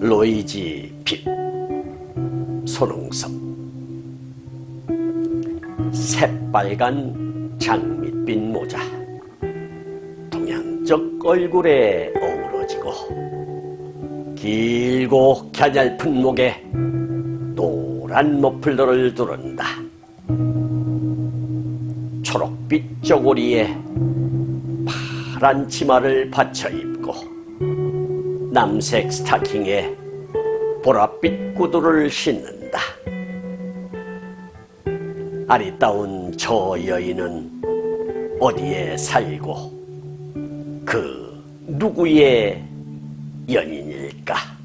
로이지 빛 손흥섭. 새빨간 장밋빛 모자 동양적 얼굴에 어우러지고 길고 갸냘픈 목에 노란 머플러를 두른다 초록빛 저고리에 파란 치마를 받쳐 입고 남색 스타킹에 보랏빛 구두를 신는다. 아리따운 저 여인은 어디에 살고 그 누구의 연인일까?